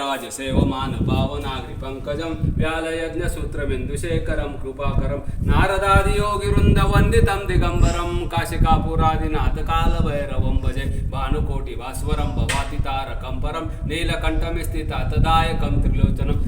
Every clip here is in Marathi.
राजसेवमान पावनाग्रि पङ्कजं व्यालयज्ञसूत्रबिन्दुशेखरं कृपाकरं नारदादियोगिवृन्दवन्दितं दिगम्बरं काशिकापुरादिनाथ कालभैरवं भजे भानुकोटिभास्वरं भवाति तारकं परं नीलकण्ठमिस्थितातदायकं त्रिलोचनं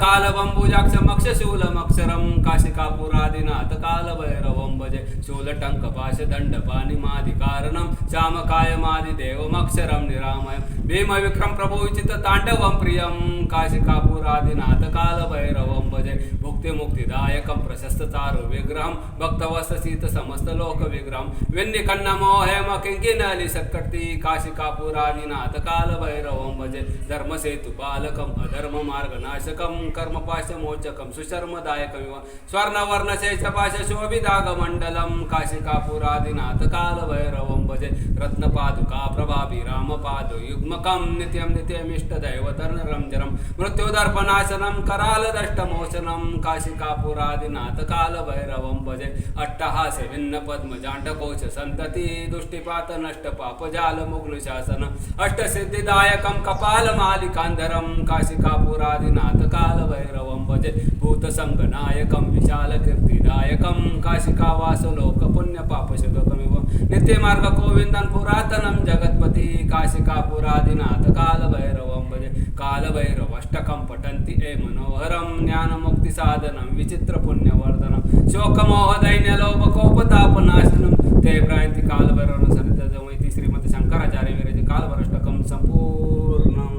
कालकालबम्बुजाक्षमक्षशूलमक्षरं काशिकापुरादिनाथ कालभैरवं भजे शूलटङ्कपाशदण्डपाणिमादिकारणं श्यामकायमादिदेवमक्षरं निरामयं। भीमविक्रम प्रभुचित ताण्डवं प्रियं काशिकापुरादिनाथ कालभैरवं भजे भुक्तिमुक्तिदायकं प्रशस्तचारु विग्रहं भक्तवससीत समस्तलोकविग्रहं विन्निकन्नमोहेम किङ्किनलि सत्कर्ति काशिकापुरादिनाथ कालभैरवं भजे धर्मसेतुपालकम् अधर्ममार्गनाशकं कर्मपाशमोचकं सुशर्मदायकमिव स्वर्णवर्णशेषपाशशोभिदागमण्डलं काशिकापुरादिनाथ कालभैरवं भजे रत्नपादुका प्रभावि रामपादु युग्मकं नित्यं नित्यमिष्टदैवतर्णरं जरं मृत्युदर्पनाशनं करालदष्टमोचनं काशिकापुरादिनाथ कालभैरवं भजे अट्टहास्य भिन्नपद्मजाण्डकोश सन्तति दुष्टिपातनष्टपापजालमुग्नशासन अष्टसिद्धिदायकं कपालमालिकान्धरं काशिकापुरादिनाथ कालभैरवं भजे भूतसङ्गनायकं विशालकीर्तिदायकं काशिकावासलोकपुण्यपापशुभकमिव नित्यमार्गगोविन्दं पुरातनं जगत्पति काशिकापुरादिनाथ कालभैरवं भजे कालभैरवष्टकं पठन्ति ए मनोहरं ज्ञानमुक्तिसाधनं विचित्रपुण्यवर्धनं शोकमोहदैन्यलोभकोपतापनाशनं ते प्रयन्ति कालभैरवं सरितजमैति श्रीमती शङ्कराचार्य विरजि कालभैरव सम्पूर्णम्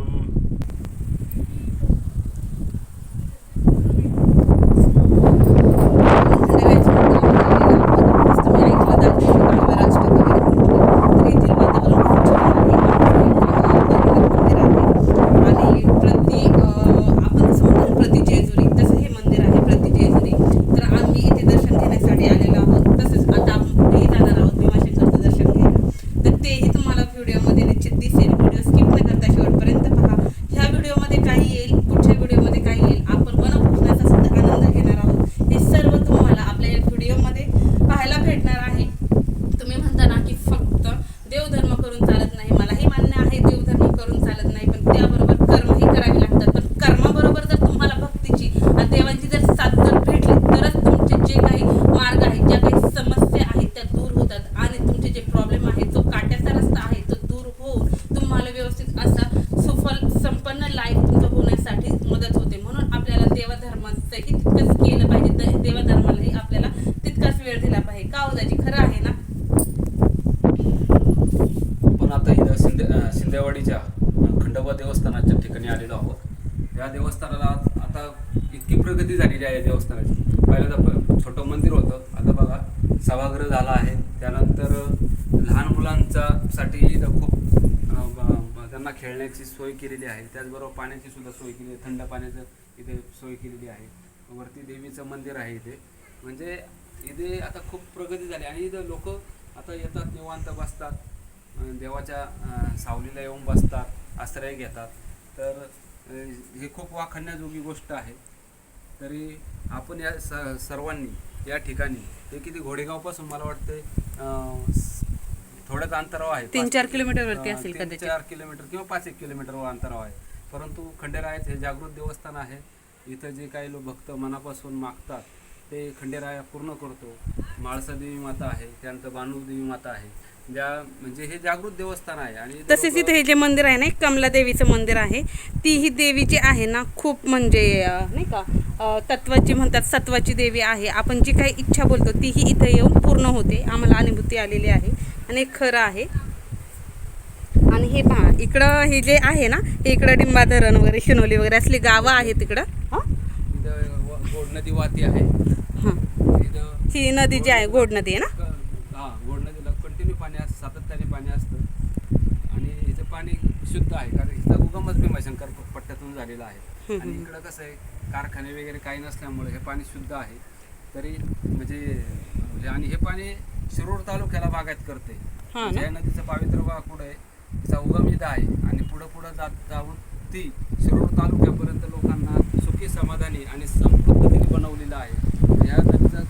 आणि प्रति आपण जसं म्हणतो प्रति जेजुरी तसं हे मंदिर आहे प्रति जेजुरी तर आम्ही इथे दर्शन घेण्यासाठी आलेलो आहोत तसंच आता आपण पुढेही जाणार आहोत भीमाशंकरचं दर्शन घ्यायला तर तेही तुम्हाला व्हिडिओमध्ये निश्चित दिसेल व्हिडिओ स्किप न करता शेवटपर्यंत पहा ह्या व्हिडिओमध्ये काही येईल पुढच्या व्हिडिओमध्ये काही येईल आपण वनभोजनाचा सुद्धा आनंद घेणार आहोत हे सर्व तुम्हाला आपल्या या व्हिडिओमध्ये पाहायला भेटणार आहे तुम्ही म्हणता ना की फक्त देवधर्म करून चालत नाही मलाही मान्य आहे देवधर्म करून चालत नाही पण त्याबरोबर कर्मही करावी लागतात पण कर्माबरोबर जर तुम्हाला भक्तीची आणि देवांची जर साथ जर भेटली तरच तुमचे जे काही मार्ग आहेत ज्या काही समस्या आहेत त्या दूर होतात आणि तुमचे जे प्रॉब्लेम आहेत जो काट्याचा रस्ता आहे तो दूर होऊन तुम्हाला व्यवस्थित असा सुफल संपन्न लाईफ तुमचं होण्यासाठी मदत होते म्हणून आपल्याला देवधर्माचंही तितकंच केलं पाहिजे तर देवधर्मालाही आपल्याला तितकाच वेळ दिला पाहिजे का हो दाजी खरं आहे ना आपण आता इथं शिंदे अं, शिंदेवाडीच्या अं, खंडोबा देवस्थानाच्या ठिकाणी आलेलो आहोत या देवस्थानाला आता इतकी प्रगती झालेली आहे या देवस्थानाची पहिल्यांदा प- छोटं मंदिर होतं. आता बघा सभागृह झाला आहे. त्यानंतर लहान मुलांचा साठी इथं खूप त्यांना खेळण्याची सोय केलेली आहे. त्याचबरोबर पाण्याची सुद्धा सोय केली आहे. थंड पाण्याचं इथे सोय केलेली आहे. वरती देवीचं मंदिर आहे इथे. म्हणजे इथे आता खूप प्रगती झाली. आणि इथं लोक आता येतात निवांत बसतात. देवाच्या सावलीला येऊन बसतात आश्रय घेतात. तर हे खूप वाखण्याजोगी गोष्ट आहे. तरी आपण या स सर्वांनी या ठिकाणी हे किती घोडेगावपासून मला वाटते अं, स- थोडंच अंतराव आहे. तीन चार किलोमीटरवरती असेल तीन. चार किलोमीटर किंवा पाच एक किलोमीटरवर अंतराव आहे. परंतु खंडेरायात हे जागृत देवस्थान आहे. इथं जे काही लोक भक्त मनापासून मागतात ते खंडेराया पूर्ण करतो. माळसा देवी माता आहे त्यानंतर बानू देवी माता आहे. ज्या म्हणजे हे जागृत देवस्थान आहे आणि तसेच इथे हे जे मंदिर आहे ना एक कमला देवीचं मंदिर आहे. ती ही देवी जी आहे ना खूप म्हणजे नाही का तत्वाची म्हणतात सत्वाची देवी आहे. आपण जी काही इच्छा बोलतो तीही इथे येऊन पूर्ण होते. आम्हाला अनुभूती आलेली आहे. आणि खरं आहे. आणि हे पहा इकडं हे जे आहे ना हे इकडं डिंबा धरण वगैरे शिनोली वगैरे असली गावं आहेत हं? गोड नदी वाहती आहे. हं. ही नदी जी आहे गोड नदी आहे ना? हा गोड नदीला कंटिन्यू पाणी असतं सातत्याने पाणी असतं. आणि इथं पाणी शुद्ध आहे. कारण इथं उगमच भीमाशंकर पट्ट्यातून झालेला आहे. आणि इकडं कसं आहे कारखाने वगैरे काही नसल्यामुळे हे पाणी शुद्ध आहे. तरी म्हणजे म्हणजे आणि हे पाणी शिरूर तालुक्याला बागायत करते. ना? या नदीचं पावित्र्य बघा कुठं आहे? तिचा उगम इथं आहे. आणि पुढं पुढं जात जाऊन ती शिरूर तालुक्यापर्यंत लोकांना सुखी समाधानी आणि समृद्धीने बनवलेलं आहे. या नदीचं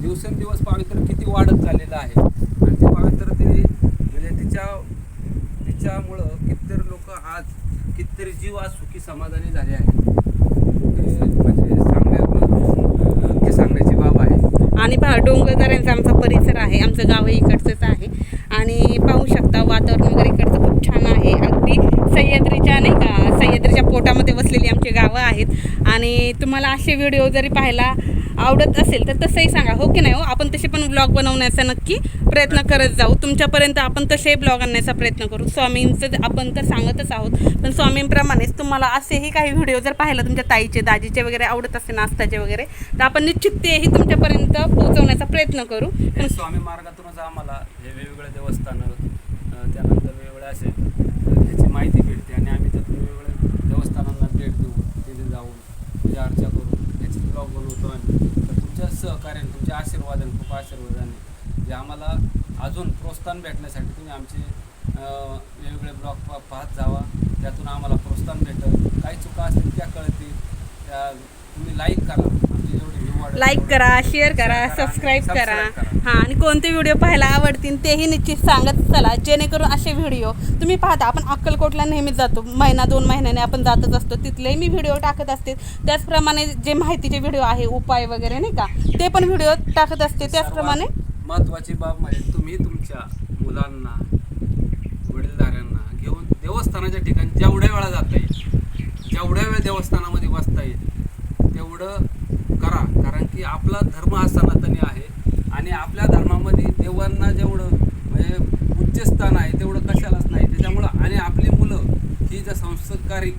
दिवसेंदिवस पावित्र्य किती वाढत चाललेलं आहे. आणि ते पावित्र्य ते म्हणजे तिच्या तिच्यामुळं कितीतरी लोक आज कितीतरी जीव आज सुखी समाधानी झाले आहेत. म्हणजे सांगण्याची बाब आहे आणि पहा डोंगरदऱ्यांचा आमचा परिसर आहे आमचं गावही इकडचंच आहे. आणि पाहू शकता वातावरण वगैरे इकडचं खूप छान आहे. अगदी सह्याद्रीच्या नाही का सह्याद्रीच्या पोटामध्ये वसलेली आमची गावं आहेत. आणि तुम्हाला असे व्हिडिओ जरी पाहायला आवडत असेल तर तसंही सांगा. हो की नाही हो? आपण तसे पण ब्लॉग बनवण्याचा नक्की प्रयत्न करत जाऊ. तुमच्यापर्यंत आपण तसे ब्लॉग आणण्याचा प्रयत्न करू. स्वामींचं आपण तर सांगतच आहोत. पण स्वामींप्रमाणेच तुम्हाला असेही काही व्हिडिओ जर पाहिलं तुमच्या ताईचे दाजीचे वगैरे आवडत असेल नाश्ताचे वगैरे तर आपण निश्चित तेही तुमच्यापर्यंत पोहोचवण्याचा प्रयत्न करू. स्वामी मार्गातूनच आम्हाला हे वेगवेगळे देवस्थानं त्यानंतर वेगवेगळे असे त्याची माहिती भेटते आणि आम्ही त्यातून वेगवेगळे देवस्थानांना भेट देऊ तिथे जाऊन पूजा अर्चा त्याची ब्लॉग बनवतो आम्ही तर तुमच्या सहकार्याने तुमच्या आशीर्वादाने खूप आशीर्वादाने जे आम्हाला अजून प्रोत्साहन भेटण्यासाठी तुम्ही आमचे वेगवेगळे ब्लॉग पा पाहत जावा. त्यातून आम्हाला प्रोत्साहन भेटत काही चुका असतील त्या कळतील. त्या तुम्ही लाईक करा. आमचे जेवढे लाईक करा शेअर करा सबस्क्राईब करा हां आणि कोणते व्हिडिओ पाहायला आवडतील तेही निश्चित सांगत चला. जेणेकरून असे व्हिडिओ तुम्ही पाहता आपण अक्कलकोटला नेहमीच जातो. महिना दोन महिन्याने आपण जातच असतो. तिथलेही मी व्हिडिओ टाकत असते. त्याचप्रमाणे जे माहितीचे व्हिडिओ आहे उपाय वगैरे नाही का ते पण व्हिडिओ टाकत असते. त्याचप्रमाणे महत्वाची बाब म्हणजे तुम्ही तुमच्या मुलांना वडीलधाऱ्यांना घेऊन देवस्थानाच्या ठिकाणी जेवढ्या वेळा जाता येईल जेवढ्या वेळ देवस्थानामध्ये बसता येईल तेवढं करा कारण की आपला धर्म हा सनातनी आहे आणि आपल्या धर्मामध्ये देवांना जेवढं म्हणजे उच्च स्थान आहे तेवढं कशालाच नाही त्याच्यामुळं आणि आपली मुलं ही जर संस्कारिक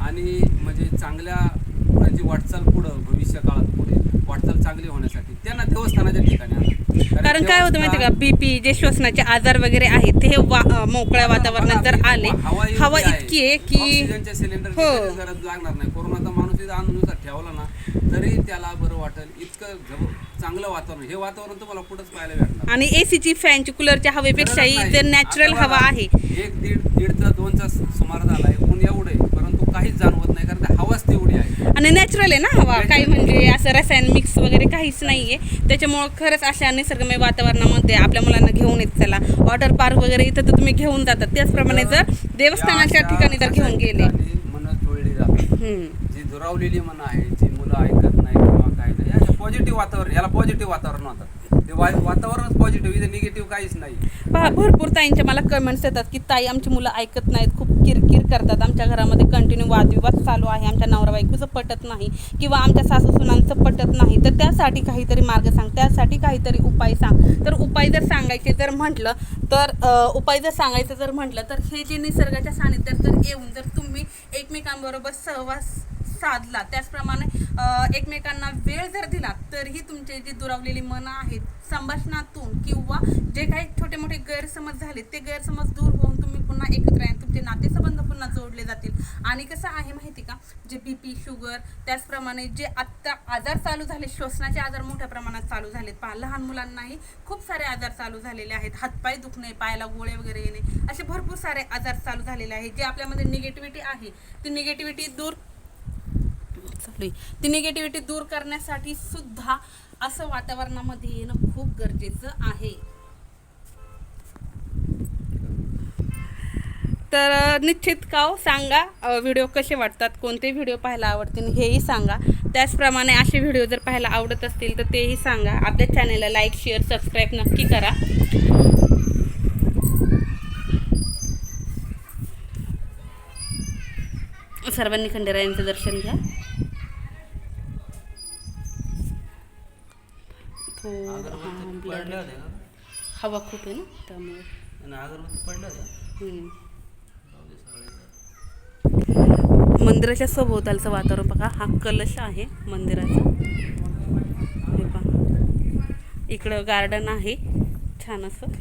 आणि म्हणजे चांगल्या म्हणजे वाटचाल पुढं भविष्य काळात पुढे वाटचाल चांगली होण्यासाठी त्यांना देवस्थानाच्या ठिकाणी कारण काय होतं माहिती का बीपी जे श्वसनाचे आजार वगैरे आहेत ते हे वा मोकळ्या वातावरणात जर आले हवा इतकी आहे की सिलेंडर हो. गरज लागणार नाही कोरोनाचा इथं आणून नुसार ठेवला ना तरी त्याला बरं वाटेल. इतकं जब- चांगलं वातावरण. हे वातावरण तुम्हाला पुढंच पाहायला भेटणार आणि एसीची फॅनची कूलरच्या हवेपेक्षाही नाही. नॅचरल हवा आहे. एक दीड दीडचा दोनचा सुमार झालाय. ऊन एवढं आहे परंतु काहीच जाणवत नाही कारण हवाच तेवढी आहे. आणि नॅचरल आहे ना हवा. काही म्हणजे असं रसायन मिक्स वगैरे काहीच नाहीये. त्याच्यामुळं खरंच अशा निसर्गमय वातावरणामध्ये आपल्या मुलांना घेऊन येत चला. वॉटर पार्क वगैरे इथं तर तुम्ही घेऊन जातात त्याचप्रमाणे जर देवस्थानाच्या ठिकाणी जर घेऊन गेले. हम्म. दुरावलेली मनं आहे जी मुलं ऐकत नाही किंवा काय नाही. याचं पॉझिटिव्ह वातावरण याला पॉझिटिव्ह वातावरण होतं ते वाय वातावरणच पॉझिटिव्ह इथे निगेटिव्ह काहीच नाही. पहा भरपूर ताईंच्या मला कमेंट्स येतात की ताई आमची मुलं ऐकत नाहीत खूप किरकिर करतात. आमच्या घरामध्ये कंटिन्यू वादविवाद चालू आहे. आमच्या नवरा बायकोचं पटत नाही किंवा आमच्या सासू सुनांचं पटत नाही. तर त्यासाठी काहीतरी मार्ग सांग. त्यासाठी काहीतरी उपाय सांग. तर उपाय जर सांगायचे जर म्हटलं तर अ, उपाय जर सांगायचं जर म्हटलं तर हे जे निसर्गाच्या सानिध्यात जर येऊन जर तुम्ही एकमेकांबरोबर सहवास साधला. त्याचप्रमाणे एकमेकांना वेळ जर दिला तरीही तुमचे जे दुरावलेली मनं आहेत संभाषणातून किंवा जे काही छोटे मोठे गैरसमज झाले ते गैरसमज दूर होऊन तुम्ही पुन्हा एकत्र येऊन तुमचे नातेसंबंध पुन्हा जोडले जातील. आणि कसं आहे माहिती का? जे बी पी शुगर त्याचप्रमाणे जे आत्ता आजार चालू झाले श्वसनाचे आजार मोठ्या प्रमाणात चालू झालेत. पहा लहान मुलांनाही खूप सारे आजार चालू झालेले आहेत. हातपाय दुखणे पायाला गोळे वगैरे येणे असे भरपूर सारे आजार चालू झालेले आहेत. जे आपल्यामध्ये निगेटिव्हिटी आहे ती निगेटिव्हिटी दूर सॉरी ती निगेटिव्हिटी दूर करण्यासाठी सुद्धा असं वातावरणामध्ये येणं खूप गरजेचं आहे. तर निश्चित काव सांगा व्हिडिओ कसे वाटतात? कोणते व्हिडिओ पाहायला आवडतील हेही सांगा. त्याचप्रमाणे असे व्हिडिओ जर पाहायला आवडत असतील तर तेही सांगा. आपल्या चॅनलला लाईक शेअर सबस्क्राईब नक्की करा. सर्वांनी खंडेरायांचं दर्शन घ्या. थोडं हां. हवा खूप आहे ना त्यामुळे. मंदिराच्या सभोवतालचं वातावरण बघा हा कलश आहे मंदिराचा. पहा. इकडं गार्डन आहे छान असं.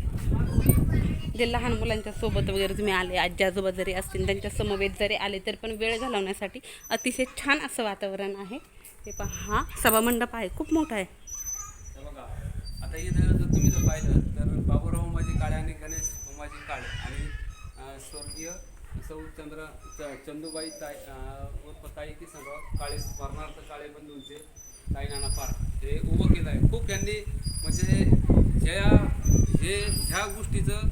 जे लहान मुलांच्या सोबत वगैरे तुम्ही आले आजी आजोबा जरी असतील त्यांच्या समवेत जरी आले तर पण वेळ घालवण्यासाठी अतिशय छान असं वातावरण आहे. हे पहा हा सभामंडप आहे खूप मोठा आहे. आता इथं जर तुम्ही जर पाहिलं तर बाबूराव उमाजी काळे आणि गणेश उमाजी काळे आणि स्वर्गीय सौ चंद्र च- चंदूबाई ताई उर्फ ताई की सांगा काळे स्मरणार्थ काळे बंधूंचे ताई नाना पार हे उभं केलं आहे. खूप यांनी म्हणजे ज्या हे ह्या गोष्टीचं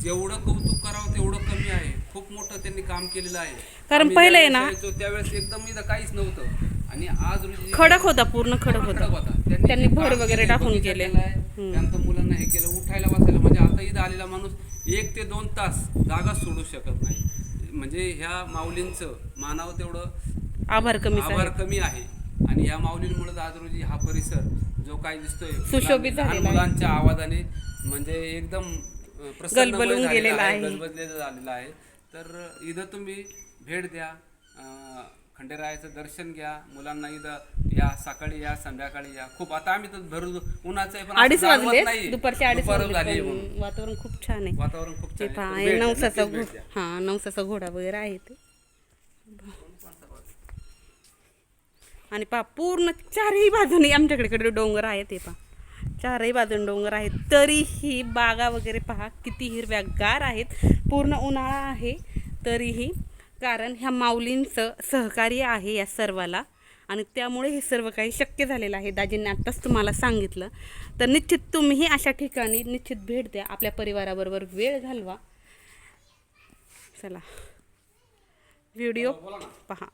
जेवढं कौतुक करावं तेवढं कमी आहे. खूप मोठं त्यांनी काम केलेलं आहे. कारण पहिलं आहे ना- त्यावेळेस एकदम इथं काहीच नव्हतं. आणि आज खडक होता पूर्ण खडक होता. त्यांनी भर वगैरे टाकून केले. त्यानंतर मुलांना हे केलं. उठायला बसायला म्हणजे आता इथं आलेला माणूस एक ते दोन तास जागा सोडू शकत नाही. म्हणजे ह्या माऊलींचं मानावं तेवढं आभार कमी आभार कमी आहे. आणि या माऊलींमुळे आज रोजी हा परिसर जो काय दिसतोय सुशोभित. मुलांच्या आवाजाने म्हणजे एकदम गलबलून गेलेला आहे. गजबजलेलं झालेलं आहे. तर इथं तुम्ही भेट द्या. खंडेरायाचं दर्शन घ्या मुलांना इथं या सकाळी या संध्याकाळी या खूप आता आम्ही तर भर उन्हाचं आहे पण असं अडीच जाणवत वाजले नाही. दुपारचे अडीच दुपार वाजले झाली पण म्हणून. वातावरण खूप छान आहे वातावरण खूप ते छान आहे. भेट नवसाचा नक्कीच भेट घो- द्या. हा नवसाचा घोडा वगैरे आहे ते आणि पहा पूर्ण चारही बाजूने आमच्याकडे कडे डोंगर आहेत हे पहा चारही बाजून डोंगर आहेत तरीही बागा वगैरे पहा किती हिरव्यागार आहेत पूर्ण उन्हाळा आहे तरीही कारण ह्या माऊलींचं सहकार्य आहे या सर्वाला. आणि त्यामुळे हे सर्व काही शक्य झालेलं आहे. दाजींनी आत्ताच तुम्हाला सांगितलं. तर निश्चित तुम्हीही अशा ठिकाणी निश्चित भेट द्या. आपल्या परिवाराबरोबर वेळ घालवा. चला. व्हिडिओ पहा.